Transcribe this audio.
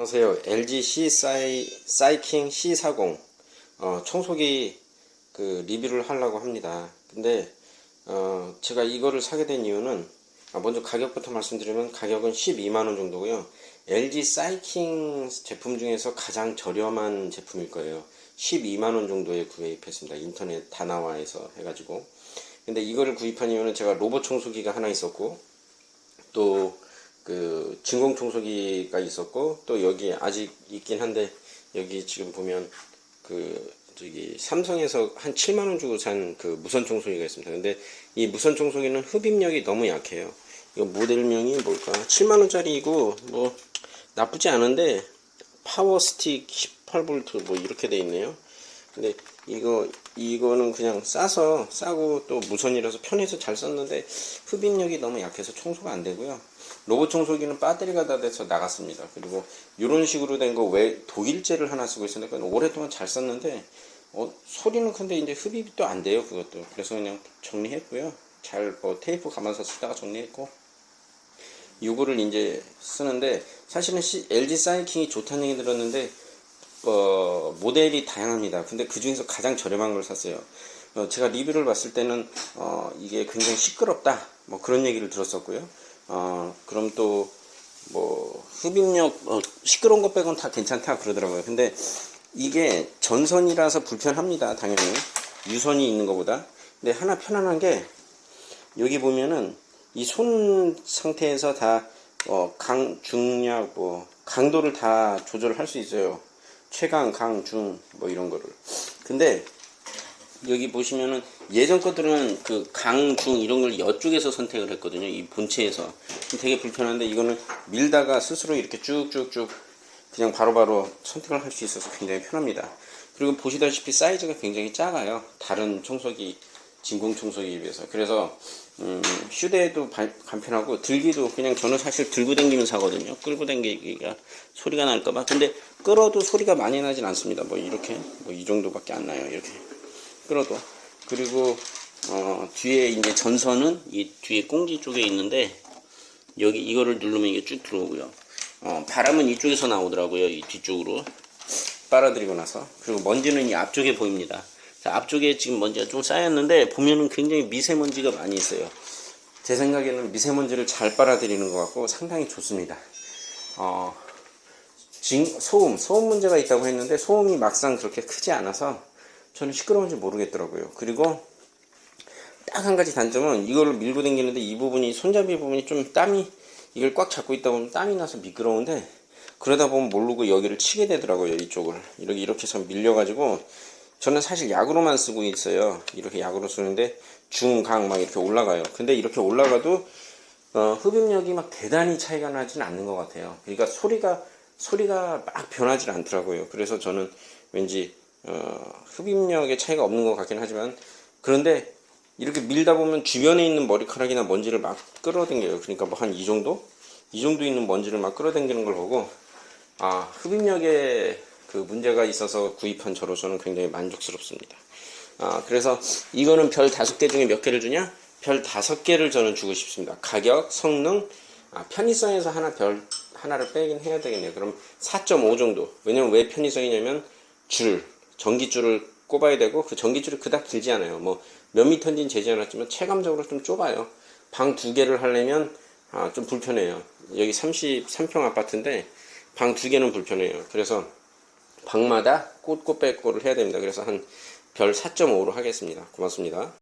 안녕하세요. LG C 사이, 사이킹 C40 어, 청소기 그 리뷰를 하려고 합니다. 근데 어, 제가 이거를 사게 된 이유는 아, 먼저 가격부터 말씀드리면 가격은 12만원 정도고요. LG 사이킹 제품 중에서 가장 저렴한 제품일 거예요. 12만원 정도에 구입했습니다. 인터넷 다나와에서 해가지고. 근데 이거를 구입한 이유는 제가 로봇 청소기가 하나 있었고 또 그 진공 청소기가 있었고 또 여기 아직 있긴 한데 여기 지금 보면 그 저기 삼성에서 한 7만 원 주고 산 그 무선 청소기가 있습니다. 근데 이 무선 청소기는 흡입력이 너무 약해요. 이거 모델명이 뭘까? 7만 원짜리이고 뭐 나쁘지 않은데 파워 스틱 18V 뭐 이렇게 돼 있네요. 근데 이거 이거는 그냥 싸서 싸고 또 무선이라서 편해서 잘 썼는데 흡입력이 너무 약해서 청소가 안 되고요. 로봇 청소기는 배터리가 다 돼서 나갔습니다. 그리고 이런 식으로 된 거 외 독일제를 하나 쓰고 그건 오랫동안 잘 썼는데 어, 소리는 근데 이제 흡입이 또 안 돼요 그것도 그래서 그냥 정리했고요. 잘 뭐 테이프 감아서 쓰다가 정리했고 이거를 이제 쓰는데 사실은 LG 사이킹이 좋다는 얘기 들었는데 어, 모델이 다양합니다. 근데 그 중에서 가장 저렴한 걸 샀어요. 어, 제가 리뷰를 봤을 때는 어, 이게 굉장히 시끄럽다. 뭐 그런 얘기를 들었었고요. 어, 그럼 또 뭐 흡입력 어, 시끄러운 것 빼곤 다 괜찮다 그러더라고요. 근데 이게 전선이라서 불편합니다. 당연히 유선이 있는 것보다. 근데 하나 편안한 게 여기 보면은 이 손 상태에서 다 어, 강, 중약, 뭐 강도를 다 조절할 수 있어요. 최강, 강, 중, 뭐 이런 거를. 근데 여기 보시면은 예전 것들은 그 강, 중 이런 걸 이쪽에서 선택을 했거든요. 이 본체에서. 되게 불편한데 이거는 밀다가 스스로 이렇게 쭉쭉쭉 그냥 바로바로 선택을 할 수 있어서 굉장히 편합니다. 그리고 보시다시피 사이즈가 굉장히 작아요. 다른 청소기, 진공 청소기에 비해서. 그래서 음, 휴대도 바- 간편하고 들기도 그냥 저는 사실 들고 다니면서 하거든요. 끌고 다니기가 소리가 날까봐. 근데 끌어도 소리가 많이 나진 않습니다. 뭐 이렇게 뭐 이 정도밖에 안 나요. 이렇게 끌어도 그리고 어, 뒤에 이제 전선은 이 뒤에 꽁지 쪽에 있는데 여기 이거를 누르면 이게 쭉 들어오고요. 어, 바람은 이쪽에서 나오더라고요. 이 뒤쪽으로 빨아들이고 나서 그리고 먼지는 이 앞쪽에 보입니다. 자, 앞쪽에 지금 먼지가 좀 쌓였는데 보면은 굉장히 미세먼지가 많이 있어요. 제 생각에는 미세먼지를 잘 빨아들이는 것 같고 상당히 좋습니다. 어, 진, 소음, 소음 문제가 있다고 했는데 소음이 막상 그렇게 크지 않아서 저는 시끄러운지 모르겠더라고요. 그리고 딱 한 가지 단점은 이거를 밀고 당기는데 이 부분이 손잡이 부분이 좀 땀이 이걸 꽉 잡고 있다 보면 땀이 나서 미끄러운데 그러다 보면 모르고 여기를 치게 되더라고요 이쪽을 이렇게 이렇게 해서 밀려가지고 저는 사실 약으로만 쓰고 있어요 이렇게 약으로 쓰는데 중강 막 이렇게 올라가요 근데 이렇게 올라가도 어, 흡입력이 막 대단히 차이가 나지는 않는 것 같아요 그러니까 소리가 소리가 막 변하지 않더라고요 그래서 저는 왠지 어, 흡입력의 차이가 없는 것 같긴 하지만 그런데 이렇게 밀다 보면 주변에 있는 머리카락이나 먼지를 막 끌어당겨요. 그러니까 뭐 한 이 정도? 이 정도 있는 먼지를 막 끌어당기는 걸 보고, 아, 흡입력에 그 문제가 있어서 구입한 저로서는 굉장히 만족스럽습니다. 아, 그래서 이거는 별 다섯 개 중에 몇 개를 주냐? 별 다섯 개를 저는 주고 싶습니다. 가격, 성능, 아, 편의성에서 하나 별, 하나를 빼긴 해야 되겠네요. 그럼 4.5 정도. 왜냐면 왜 편의성이냐면 줄, 전기줄을 꼽아야 되고 그 전기줄이 그닥 길지 않아요. 뭐 몇 미터인지는 재지 않았지만 체감적으로 좀 좁아요. 방 두 개를 하려면 아, 좀 불편해요. 여기 33평 아파트인데 방 두 개는 불편해요. 그래서 방마다 꽃꽃 빼고를 해야 됩니다. 그래서 한 별 4.5로 하겠습니다. 고맙습니다.